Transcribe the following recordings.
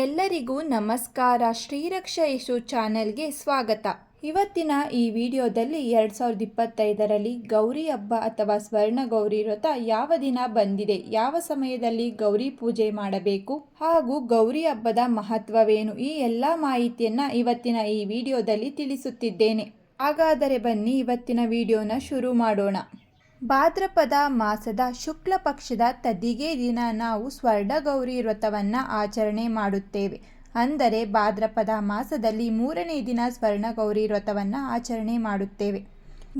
ಎಲ್ಲರಿಗೂ ನಮಸ್ಕಾರ. ಶ್ರೀರಕ್ಷ ಯಶು ಚಾನೆಲ್ಗೆ ಸ್ವಾಗತ. ಇವತ್ತಿನ ಈ ವಿಡಿಯೋದಲ್ಲಿ ಎರಡು ಸಾವಿರದ ಇಪ್ಪತ್ತೈದರಲ್ಲಿ ಗೌರಿ ಹಬ್ಬ ಅಥವಾ ಸ್ವರ್ಣ ಗೌರಿ ವ್ರತ ಯಾವ ದಿನ ಬಂದಿದೆ, ಯಾವ ಸಮಯದಲ್ಲಿ ಗೌರಿ ಪೂಜೆ ಮಾಡಬೇಕು ಹಾಗೂ ಗೌರಿ ಹಬ್ಬದ ಮಹತ್ವವೇನು ಈ ಎಲ್ಲ ಮಾಹಿತಿಯನ್ನ ಇವತ್ತಿನ ಈ ವಿಡಿಯೋದಲ್ಲಿ ತಿಳಿಸುತ್ತಿದ್ದೇನೆ. ಹಾಗಾದರೆ ಬನ್ನಿ ಇವತ್ತಿನ ವಿಡಿಯೋನ ಶುರು ಮಾಡೋಣ. ಭಾದ್ರಪದ ಮಾಸದ ಶುಕ್ಲ ಪಕ್ಷದ ತದಿಗೆ ದಿನ ನಾವು ಸ್ವರ್ಣಗೌರಿ ವ್ರತವನ್ನು ಆಚರಣೆ ಮಾಡುತ್ತೇವೆ. ಅಂದರೆ ಭಾದ್ರಪದ ಮಾಸದಲ್ಲಿ ಮೂರನೇ ದಿನ ಸ್ವರ್ಣಗೌರಿ ವ್ರತವನ್ನು ಆಚರಣೆ ಮಾಡುತ್ತೇವೆ.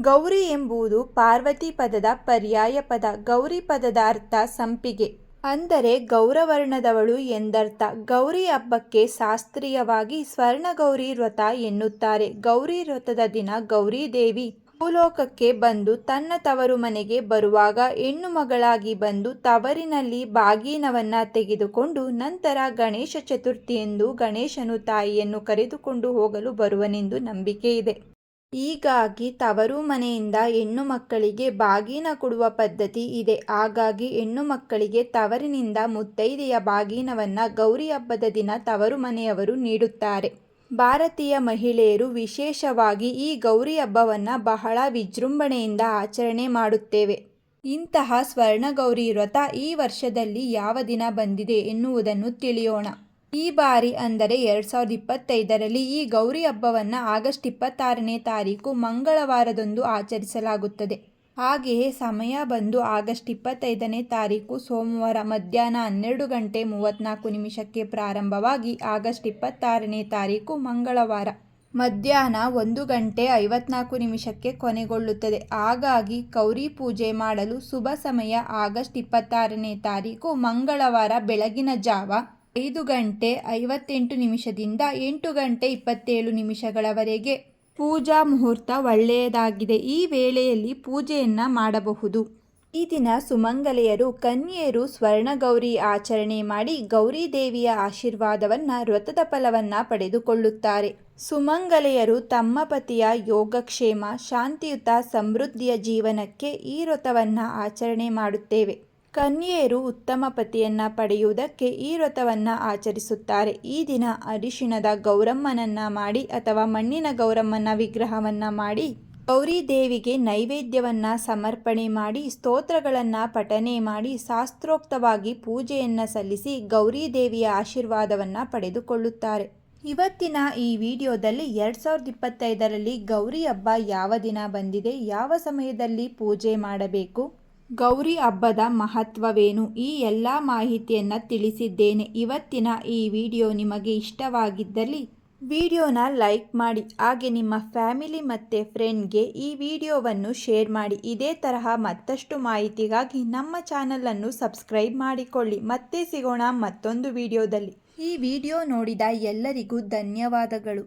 ಗೌರಿ ಎಂಬುದು ಪಾರ್ವತಿ ಪದದ ಪರ್ಯಾಯ ಪದ, ಗೌರಿ ಪದದ ಅರ್ಥ ಸಂಪಿಗೆ. ಅಂದರೆ ಗೌರವರ್ಣದವಳು ಎಂದರ್ಥ. ಗೌರಿ ಹಬ್ಬಕ್ಕೆ ಶಾಸ್ತ್ರೀಯವಾಗಿ ಸ್ವರ್ಣಗೌರಿ ವ್ರತ ಎನ್ನುತ್ತಾರೆ. ಗೌರಿ ವ್ರತದ ದಿನ ಗೌರಿ ದೇವಿ. ಭೂಲೋಕಕ್ಕೆ ಬಂದು ತನ್ನ ತವರು ಮನೆಗೆ ಬರುವಾಗ ಹೆಣ್ಣು ಮಗಳಾಗಿ ಬಂದು ತವರಿನಲ್ಲಿ ಬಾಗಿನವನ್ನ ತೆಗೆದುಕೊಂಡು ನಂತರ ಗಣೇಶ ಚತುರ್ಥಿಯೆಂದು ಗಣೇಶನು ತಾಯಿಯನ್ನು ಕರೆದುಕೊಂಡು ಹೋಗಲು ಬರುವನೆಂದು ನಂಬಿಕೆ ಇದೆ. ಹೀಗಾಗಿ ತವರು ಮನೆಯಿಂದ ಹೆಣ್ಣು ಮಕ್ಕಳಿಗೆ ಬಾಗಿನ ಕೊಡುವ ಪದ್ಧತಿ ಇದೆ. ಹಾಗಾಗಿ ಹೆಣ್ಣು ಮಕ್ಕಳಿಗೆ ತವರಿನಿಂದ ಮುತ್ತೈದೆಯ ಬಾಗಿನವನ್ನ ಗೌರಿ ಹಬ್ಬದ ದಿನ ತವರು ಮನೆಯವರು ನೀಡುತ್ತಾರೆ. ಭಾರತೀಯ ಮಹಿಳೆಯರು ವಿಶೇಷವಾಗಿ ಈ ಗೌರಿ ಹಬ್ಬವನ್ನು ಬಹಳ ವಿಜೃಂಭಣೆಯಿಂದ ಆಚರಣೆ ಮಾಡುತ್ತೇವೆ. ಇಂತಹ ಸ್ವರ್ಣಗೌರಿ ವ್ರತ ಈ ವರ್ಷದಲ್ಲಿ ಯಾವ ದಿನ ಬಂದಿದೆ ಎನ್ನುವುದನ್ನು ತಿಳಿಯೋಣ. ಈ ಬಾರಿ ಅಂದರೆ ಎರಡು ಸಾವಿರದ ಇಪ್ಪತ್ತೈದರಲ್ಲಿ ಈ ಗೌರಿ ಹಬ್ಬವನ್ನು ಆಗಸ್ಟ್ ಇಪ್ಪತ್ತಾರನೇ ತಾರೀಕು ಮಂಗಳವಾರದಂದು ಆಚರಿಸಲಾಗುತ್ತದೆ. ಹಾಗೆಯೇ ಸಮಯ ಬಂದು ಆಗಸ್ಟ್ ಇಪ್ಪತ್ತೈದನೇ ತಾರೀಕು ಸೋಮವಾರ ಮಧ್ಯಾಹ್ನ ಹನ್ನೆರಡು ಗಂಟೆ ಮೂವತ್ತ್ನಾಲ್ಕು ನಿಮಿಷಕ್ಕೆ ಪ್ರಾರಂಭವಾಗಿ ಆಗಸ್ಟ್ ಇಪ್ಪತ್ತಾರನೇ ತಾರೀಕು ಮಂಗಳವಾರ. ಮಧ್ಯಾಹ್ನ ಒಂದು ಗಂಟೆ ಐವತ್ನಾಲ್ಕು ನಿಮಿಷಕ್ಕೆ ಕೊನೆಗೊಳ್ಳುತ್ತದೆ. ಹಾಗಾಗಿ ಗೌರಿ ಪೂಜೆ ಮಾಡಲು ಶುಭ ಸಮಯ ಆಗಸ್ಟ್ ಇಪ್ಪತ್ತಾರನೇ ತಾರೀಕು ಮಂಗಳವಾರ ಬೆಳಗಿನ ಜಾವ ಐದು ಗಂಟೆ ಐವತ್ತೆಂಟು ನಿಮಿಷದಿಂದ ಎಂಟು ಗಂಟೆ ಇಪ್ಪತ್ತೇಳು ನಿಮಿಷಗಳವರೆಗೆ. ಪೂಜಾ ಮುಹೂರ್ತ ಒಳ್ಳೆಯದಾಗಿದೆ. ಈ ವೇಳೆಯಲ್ಲಿ ಪೂಜೆಯನ್ನು ಮಾಡಬಹುದು. ಈ ದಿನ ಸುಮಂಗಲೆಯರು, ಕನ್ಯೆಯರು ಸ್ವರ್ಣಗೌರಿ ಆಚರಣೆ ಮಾಡಿ ಗೌರಿ ದೇವಿಯ ಆಶೀರ್ವಾದವನ್ನ, ವ್ರತದ ಫಲವನ್ನ ಪಡೆದುಕೊಳ್ಳುತ್ತಾರೆ. ಸುಮಂಗಲೆಯರು ತಮ್ಮ ಪತಿಯ ಯೋಗಕ್ಷೇಮ, ಶಾಂತಿಯುತ ಸಮೃದ್ಧಿಯ ಜೀವನಕ್ಕೆ ಈ ವ್ರತವನ್ನು ಆಚರಣೆ ಮಾಡುತ್ತೇವೆ. ಕನ್ಯೆಯರು ಉತ್ತಮ ಪತಿಯನ್ನು ಪಡೆಯುವುದಕ್ಕೆ ಈ ವ್ರತವನ್ನು ಆಚರಿಸುತ್ತಾರೆ. ಈ ದಿನ ಅರಿಶಿಣದ ಗೌರಮ್ಮನನ್ನ ಮಾಡಿ ಅಥವಾ ಮಣ್ಣಿನ ಗೌರಮ್ಮನ ವಿಗ್ರಹವನ್ನ ಮಾಡಿ ಗೌರಿ ದೇವಿಗೆ ನೈವೇದ್ಯವನ್ನ ಸಮರ್ಪಣೆ ಮಾಡಿ, ಸ್ತೋತ್ರಗಳನ್ನು ಪಠನೆ ಮಾಡಿ, ಶಾಸ್ತ್ರೋಕ್ತವಾಗಿ ಪೂಜೆಯನ್ನು ಸಲ್ಲಿಸಿ ಗೌರಿ ದೇವಿಯ ಆಶೀರ್ವಾದವನ್ನು ಪಡೆದುಕೊಳ್ಳುತ್ತಾರೆ. ಇವತ್ತಿನ ಈ ವಿಡಿಯೋದಲ್ಲಿ ಎರಡು ಸಾವಿರದ ಇಪ್ಪತ್ತೈದರಲ್ಲಿ ಗೌರಿ ಹಬ್ಬ ಯಾವ ದಿನ ಬಂದಿದೆ, ಯಾವ ಸಮಯದಲ್ಲಿ ಪೂಜೆ ಮಾಡಬೇಕು ಗೌರಿ ಹಬ್ಬದ ಮಹತ್ವವೇನು? ಈ ಎಲ್ಲ ಮಾಹಿತಿಯನ್ನು ತಿಳಿಸಿದ್ದೇನೆ. ಇವತ್ತಿನ ಈ ವಿಡಿಯೋ ನಿಮಗೆ ಇಷ್ಟವಾಗಿದ್ದಲ್ಲಿ ವಿಡಿಯೋನ ಲೈಕ್ ಮಾಡಿ, ಹಾಗೆ ನಿಮ್ಮ ಫ್ಯಾಮಿಲಿ ಮತ್ತು ಫ್ರೆಂಡ್ಗೆ ಈ ವಿಡಿಯೋವನ್ನು ಶೇರ್ ಮಾಡಿ. ಇದೇ ತರಹ ಮತ್ತಷ್ಟು ಮಾಹಿತಿಗಾಗಿ ನಮ್ಮ ಚಾನಲನ್ನು ಸಬ್ಸ್ಕ್ರೈಬ್ ಮಾಡಿಕೊಳ್ಳಿ. ಮತ್ತೆ ಸಿಗೋಣ ಮತ್ತೊಂದು ವಿಡಿಯೋದಲ್ಲಿ. ಈ ವಿಡಿಯೋ ನೋಡಿದ ಎಲ್ಲರಿಗೂ ಧನ್ಯವಾದಗಳು.